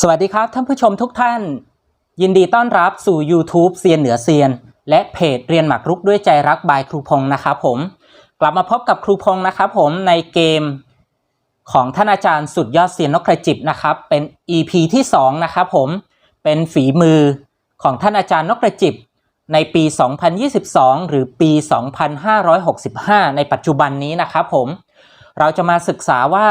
สวัสดีครับท่านผู้ชมทุกท่าน ยินดีต้อนรับสู่ YouTube เซียนเหนือเซียน และเพจเรียนหมากรุกด้วยใจรักบายครูพงศ์นะครับผม กลับมาพบกับครูพงศ์นะครับผมในเกมของท่านอาจารย์สุดยอดเซียนนกกระจิบนะครับ เป็น EP ที่ 2 นะครับผมเป็นฝีมือของท่านอาจารย์นกกระจิบ ในปี 2022 หรือปี 2565 ในปัจจุบันนี้นะครับผมเราจะมาศึกษาว่า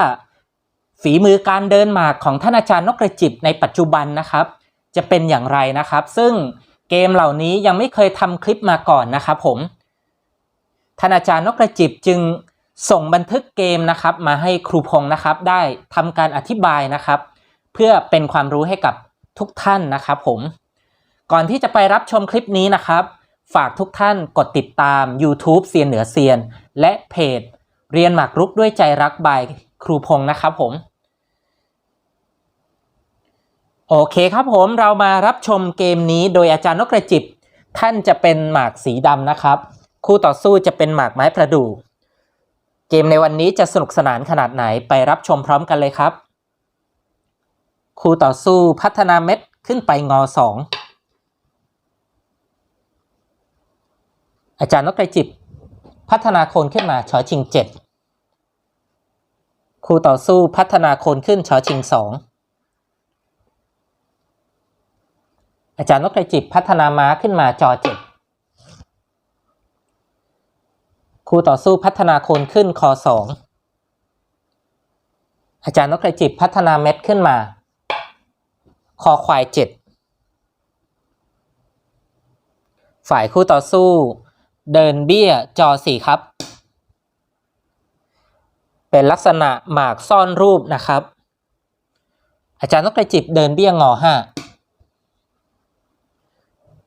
ฝีมือการเดินหมากของท่านอาจารย์นกกระจิบในปัจจุบันนะครับ จะเป็นอย่างไรนะครับ ซึ่งเกมเหล่านี้ยังไม่เคยทำคลิปมาก่อนนะครับผมท่านอาจารย์นกกระจิบจึงส่งบันทึกเกมนะครับมาให้ครูพงศ์นะครับ ได้ทำการอธิบายนะครับ เพื่อเป็นความรู้ให้กับทุกท่านนะครับผม ก่อนที่จะไปรับชมคลิปนี้นะครับ ฝากทุกท่านกดติดตาม YouTube เซียนเหนือเซียน และเพจ เรียนหมากรุกด้วยใจรักบายครูพงศ์นะครับผม โอเคครับผมเรามารับชมเกมนี้โดยอาจารย์นกกระจิบ ท่านจะเป็นหมากสีดำนะครับ คู่ต่อสู้จะเป็นหมากไม้ประดู่เกมในวันนี้จะสนุกสนานขนาดไหนไปรับชมพร้อมกันเลยครับ คู่ต่อสู้พัฒนาเม็ดขึ้นไปงอสองอาจารย์นกกระจิบ พัฒนาโคนขึ้นมาชอชิงเจ็ดคู่ต่อสู้พัฒนาโคนขึ้นชอชิงสอง อาจารย์นกกระจิบพัฒนาม้าขึ้นมาจอเจ็ดคู่ต่อสู้พัฒนาโคนขึ้นคอสองอาจารย์นกกระจิบพัฒนาเม็ดขึ้นมา คอควายเจ็ดฝ่ายคู่ต่อสู้ เดินเบี้ยจอสี่ครับ เป็นลักษณะหมากซ่อนรูปนะครับ อาจารย์นกกระจิบเดินเบี้ยงอห้า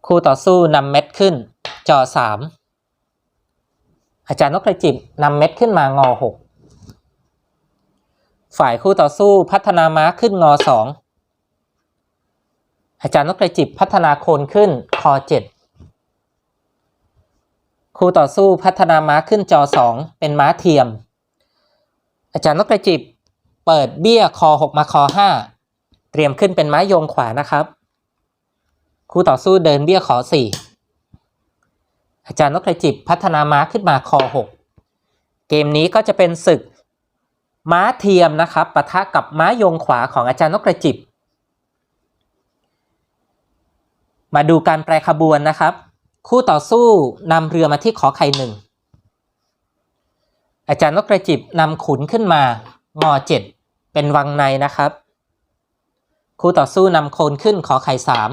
คู่ต่อสู้นำเม็ดขึ้น จอสามอาจารย์นกกระจิบนำเม็ดขึ้นมางอหกฝ่ายคู่ต่อสู้พัฒนาม้าขึ้นงอสองอาจารย์นกกระจิบพัฒนาโคนขึ้นคอเจ็ดคู่ต่อสู้พัฒนาม้าขึ้นจอสองเป็นม้าเทียม อาจารย์นกกระจิบเปิดเบี้ยคอหกมาคอห้าเตรียมขึ้นเป็นม้ายงขวานะครับ คู่ต่อสู้เดินเบี้ยขอสี่อาจารย์นกกระจิบพัฒนาม้าขึ้นมาคอหกเกมนี้ก็จะเป็นศึกม้าเทียมนะครับปะทะกับม้าโยงขวาของอาจารย์นกกระจิบ มาดูการแปรขบวนนะครับ คู่ต่อสู้นำเรือมาที่ขอไข่หนึ่งอาจารย์นกกระจิบนำขุนขึ้นมางอเจ็ดเป็นวังในนะครับ คู่ต่อสู้นำโคนขึ้นขอไข่สาม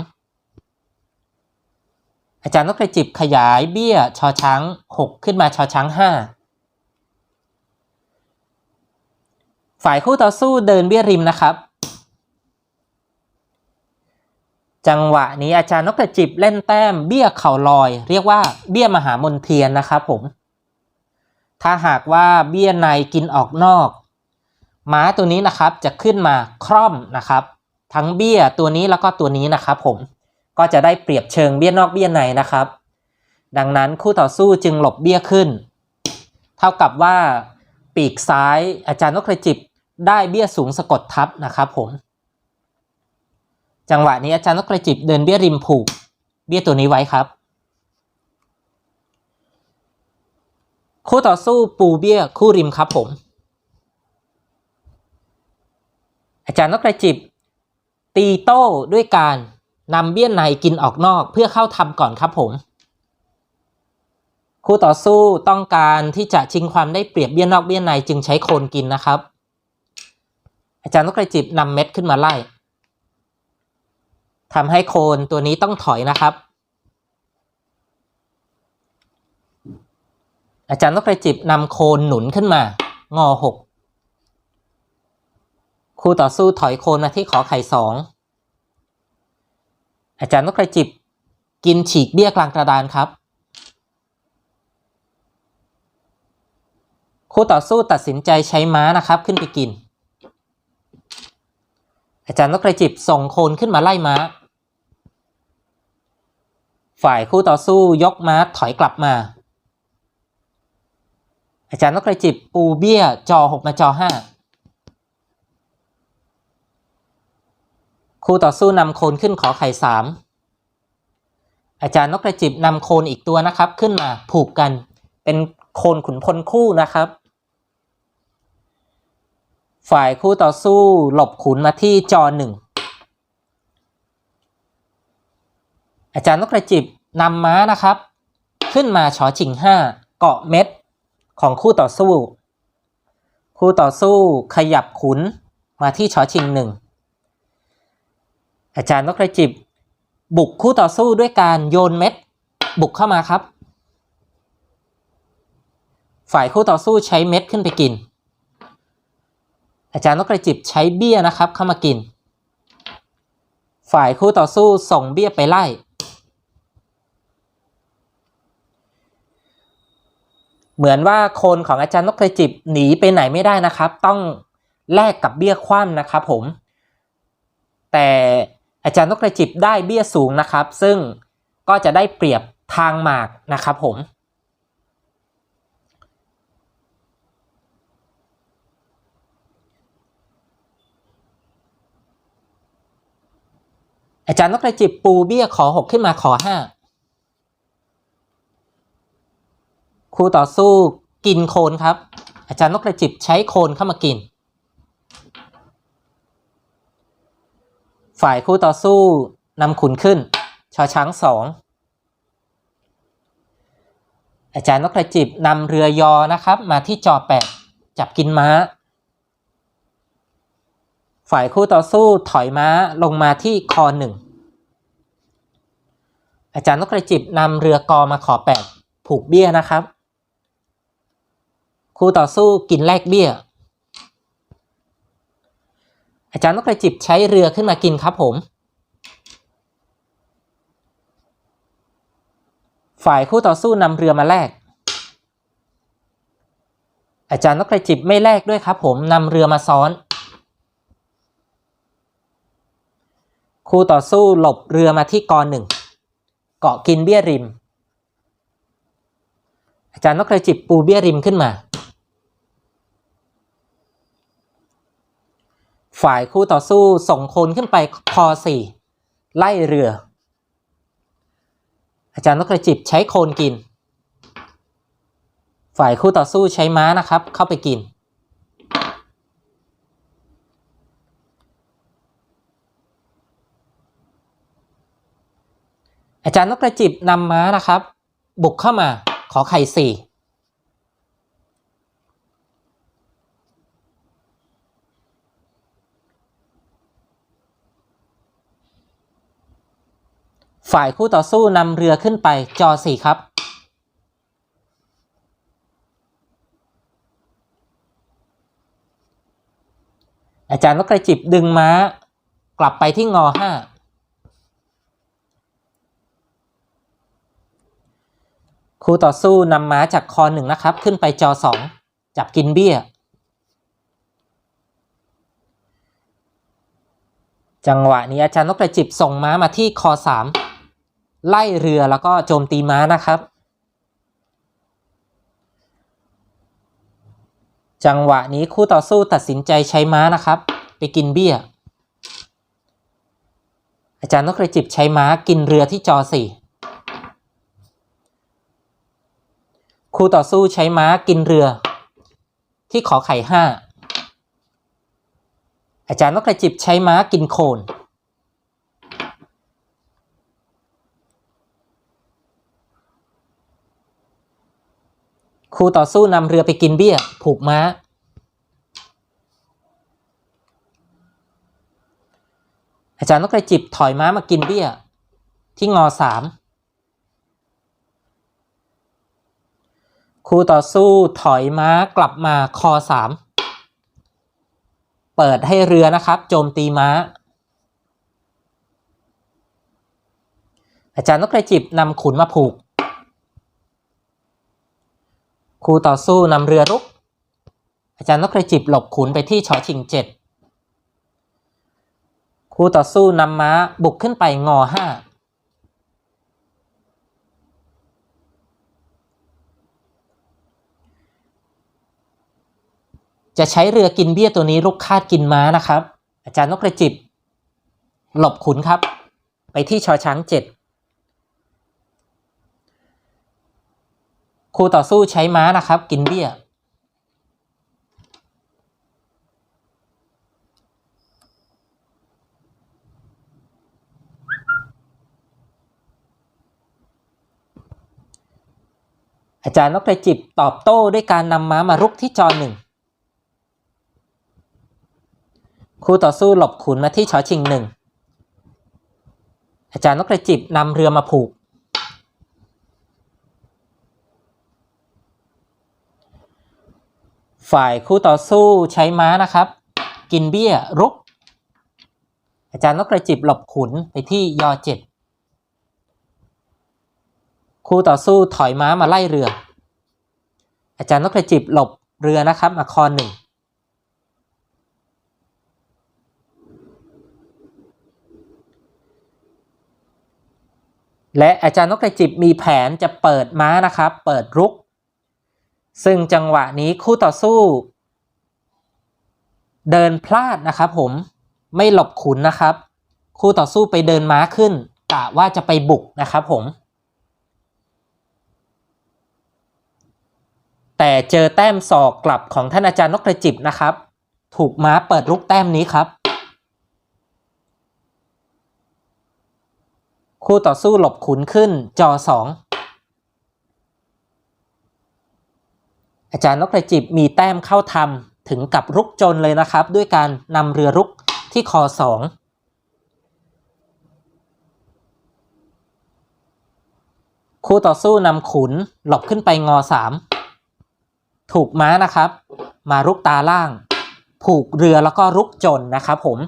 อาจารย์นกกระจิบขยายเบี้ยชอช้างหกขึ้นมาชอช้างห้าฝ่ายคู่ต่อสู้เดินเบี้ยริมนะครับ จังหวะนี้อาจารย์นกกระจิบเล่นแต้มเบี้ยเข่าลอย เรียกว่าเบี้ยมหามนเทียนนะครับผม ถ้าหากว่าเบี้ยในกินออกนอก ม้าตัวนี้นะครับจะขึ้นมาคร่อมนะครับ ทั้งเบี้ยตัวนี้แล้วก็ตัวนี้นะครับผม ก็จะได้เปรียบเชิงเบี้ยนอกเบี้ยในนะครับ ดังนั้นคู่ต่อสู้จึงหลบเบี้ยขึ้น เท่ากับว่าปีกซ้ายอาจารย์นกกระจิบได้เบี้ยสูงสะกดทับนะครับผม จังหวะนี้อาจารย์นกกระจิบเดินเบี้ยริมผูก เบี้ยตัวนี้ไว้ครับ คู่ต่อสู้ปูเบี้ยคู่ริมครับผม อาจารย์นกกระจิบตีโต้ด้วยการ นำเบี้ยในกินออกนอกเพื่อเข้าทำก่อนครับผม คู่ต่อสู้ต้องการที่จะชิงความได้เปรียบเบี้ยนอกเบี้ยในจึงใช้โคนกินนะครับ อาจารย์นกกระจิบนำเม็ดขึ้นมาไล่ทำให้โคนตัวนี้ต้องถอยนะครับ อาจารย์นกกระจิบนำโคนหนุนขึ้นมางอหกคู่ต่อสู้ถอยโคนมาที่ขอไข่สอง อาจารย์นกกระจิบกินฉีกเบี้ยกลางกระดานครับ คู่ต่อสู้ตัดสินใจใช้ม้านะครับขึ้นไปกิน อาจารย์นกกระจิบส่งโคนขึ้นมาไล่ม้า ฝ่ายคู่ต่อสู้ยกม้าถอยกลับมา อาจารย์นกกระจิบปูเบี้ยจอหกมาจอห้า คู่ต่อสู้นำโคนขึ้นขอไข่สามอาจารย์นกกระจิบนำโคนอีกตัวนะครับ ขึ้นมาผูกกัน เป็นโคนขุนพลคู่นะครับ ฝ่ายคู่ต่อสู้หลบขุนมาที่จอหนึ่งอาจารย์นกกระจิบนำม้านะครับ ขึ้นมาชอชิงห้าเกาะเม็ดของคู่ต่อสู้ คู่ต่อสู้ขยับขุนมาที่ชอชิงหนึ่ง อาจารย์นกกระจิบ บุกคู่ต่อสู้ด้วยการโยนเม็ด บุกเข้ามาครับ ฝ่ายคู่ต่อสู้ใช้เม็ดขึ้นไปกิน อาจารย์นกกระจิบใช้เบี้ยนะครับเข้ามากิน ฝ่ายคู่ต่อสู้ส่งเบี้ยไปไล่ เหมือนว่าโคนของอาจารย์นกกระจิบหนีไปไหนไม่ได้นะครับ ต้องแลกกับเบี้ยคว่ำนะครับผมแต่ อาจารย์นกกระจิบได้เบี้ยสูงนะครับ ซึ่งก็จะได้เปรียบทางหมากนะครับผม อาจารย์นกกระจิบปูเบี้ยขอหกขึ้นมาขอห้าคู่ต่อสู้กินโคนครับ อาจารย์นกกระจิบใช้โคนเข้ามากิน ฝ่ายคู่ต่อสู้นำขุนขึ้น ชอช้างสองอาจารย์นกกระจิบนำเรือยอนะครับ มาที่จอแปดจับกินม้า ฝ่ายคู่ต่อสู้ถอยม้าลงมาที่คอหนึ่งอาจารย์นกกระจิบนำเรือกอมาขอแปดผูกเบี้ยนะครับ คู่ต่อสู้กินแลกเบี้ย อาจารย์นกกระจิบใช้เรือขึ้นมากินครับผม ฝ่ายคู่ต่อสู้นำเรือมาแลก อาจารย์นกกระจิบไม่แลกด้วยครับผมนำเรือมาซ้อน คู่ต่อสู้หลบเรือมาที่กอหนึ่งเกาะกินเบี้ยริม อาจารย์นกกระจิบปูเบี้ยริมขึ้นมา ฝ่ายคู่ต่อสู้ส่งโคนขึ้นไปคอสี่ไล่เรือ อาจารย์นกกระจิบใช้โคนกิน ฝ่ายคู่ต่อสู้ใช้ม้านะครับ เข้าไปกิน อาจารย์นกกระจิบนำม้านะครับ บุกเข้ามาขอไข่สี่ ฝ่ายคู่ต่อสู้นำเรือขึ้นไปจอสี่ครับ อาจารย์นกกระจิบดึงม้ากลับไปที่งอห้าคู่ต่อสู้นำม้าจากคอหนึ่งนะครับ ขึ้นไปจอสองจับกินเบี้ย จังหวะนี้อาจารย์นกกระจิบส่งม้ามาที่คอสาม ไล่เรือแล้วก็โจมตีม้านะครับ จังหวะนี้คู่ต่อสู้ตัดสินใจใช้ม้านะครับ ไปกินเบี้ย อาจารย์นกกระจิบใช้ม้ากินเรือที่จอสี่คู่ต่อสู้ใช้ม้ากินเรือ ที่ขอไข่ห้าอาจารย์นกกระจิบใช้ม้ากินโคน คู่ต่อสู้นำเรือไปกินเบี้ย ผูกม้า อาจารย์นกกระจิบถอยม้ามากินเบี้ย ที่งอสามคู่ต่อสู้ถอยม้ากลับมาคอสามเปิดให้เรือนะครับ โจมตีม้า อาจารย์นกกระจิบนำขุนมาผูก คู่ต่อสู้นำเรือรุก อาจารย์นกกระจิบหลบขุนไปที่ชอชิงเจ็ดคู่ต่อสู้นำม้าบุกขึ้นไปงอห้าจะใช้เรือกินเบี้ยตัวนี้ลุกคาดกินม้านะครับ อาจารย์นกกระจิบ หลบขุนครับ ไปที่ชอช้างเจ็ด คู่ต่อสู้ใช้ม้านะครับ กินเบี้ย อาจารย์นกกระจิบตอบโต้ด้วยการนำม้ามารุกที่จอหนึ่งคู่ต่อสู้หลบขุนมาที่ชอชิงหนึ่งอาจารย์นกกระจิบนำเรือมาผูก ฝ่ายคู่ต่อสู้ใช้ม้านะครับ กินเบี้ยรุก อาจารย์นกกระจิบหลบขุนไปที่ยอเจ็ดคู่ต่อสู้ถอยม้ามาไล่เรือ อาจารย์นกกระจิบหลบเรือนะครับมาคอหนึ่งและอาจารย์นกกระจิบมีแผนจะเปิดม้านะครับ เปิดรุก ซึ่งจังหวะนี้คู่ต่อสู้ เดินพลาดนะครับผมไม่หลบขุนนะครับ คู่ต่อสู้ไปเดินม้าขึ้นกะว่าจะไปบุกนะครับผม แต่เจอแต้มศอกกลับของท่านอาจารย์นกกระจิบนะครับ ถูกม้าเปิดรุกแต้มนี้ครับ คู่ต่อสู้หลบขุนขึ้นจอสอง อาจารย์นกกระจิบมีแต้มเข้าทำถึงกับรุกจนเลยนะครับ ด้วยการนำเรือรุกที่คอสองคู่ต่อสู้นำขุนหลบขึ้นไปงอสามถูกม้านะครับ มารุกตาล่าง ผูกเรือแล้วก็รุกจนนะครับผม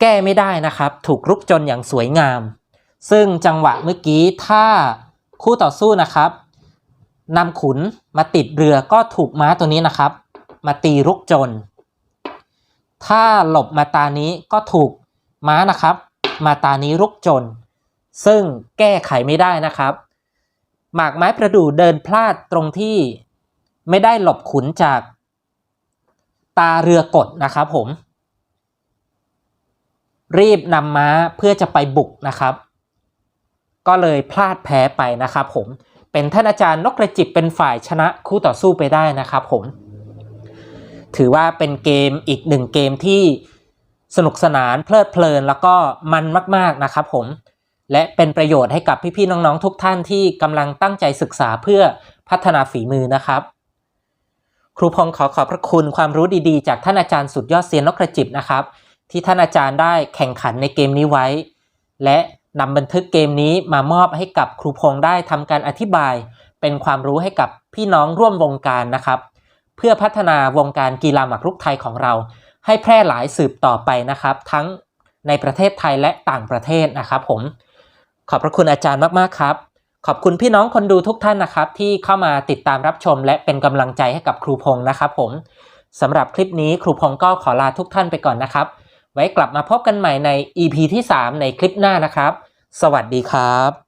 แก้ไม่ได้นะครับ ถูกรุกจนอย่างสวยงาม ซึ่งจังหวะเมื่อกี้ถ้าคู่ต่อสู้นะครับ นำขุนมาติดเรือก็ถูกม้าตัวนี้นะครับ มาตีรุกจน ถ้าหลบมาตานี้ก็ถูกม้านะครับ มาตานี้รุกจน ซึ่งแก้ไขไม่ได้นะครับ หมากไม้ประดู่เดินพลาดตรงที่ไม่ได้หลบขุนจาก ตาเรือกดนะครับผม รีบนำม้าเพื่อจะไปบุกนะครับ ก็เลยพลาดแพ้ไปนะครับผม เป็นท่านอาจารย์นกกระจิบเป็นฝ่ายชนะคู่ต่อสู้ไปได้นะครับผม ถือว่าเป็นเกมอีกหนึ่งเกมที่สนุกสนานเพลิดเพลินแล้วก็มันมากๆนะครับผมและเป็นประโยชน์ให้กับพี่ๆน้องๆทุกท่านที่กำลังตั้งใจศึกษาเพื่อพัฒนาฝีมือนะครับ ครูพงศ์ขอขอบพระคุณความรู้ดีๆ จากท่านอาจารย์สุดยอดเซียนนกกระจิบนะครับ ที่ท่านอาจารย์ได้แข่งขันในเกมนี้ไว้ และ นำบันทึกเกมนี้มามอบให้กับครูพงษ์ได้ทำการอธิบาย เป็นความรู้ให้กับพี่น้องร่วมวงการนะครับ เพื่อพัฒนาวงการกีฬาหมากรุกไทยของเรา ให้แพร่หลายสืบต่อไปนะครับ ทั้งในประเทศไทยและต่างประเทศนะครับ ผม ขอบพระคุณอาจารย์มากๆครับ ขอบคุณพี่น้องคนดูทุกท่านนะครับ ที่เข้ามาติดตามรับชม และเป็นกำลังใจให้กับครูพงษ์นะครับ ผมสำหรับคลิปนี้ครูพงษ์ก็ขอลาทุกท่านไปก่อนนะครับ ไว้กลับมาพบกันใหม่ใน EP ที่ 3 ในคลิปหน้านะครับ สวัสดีครับ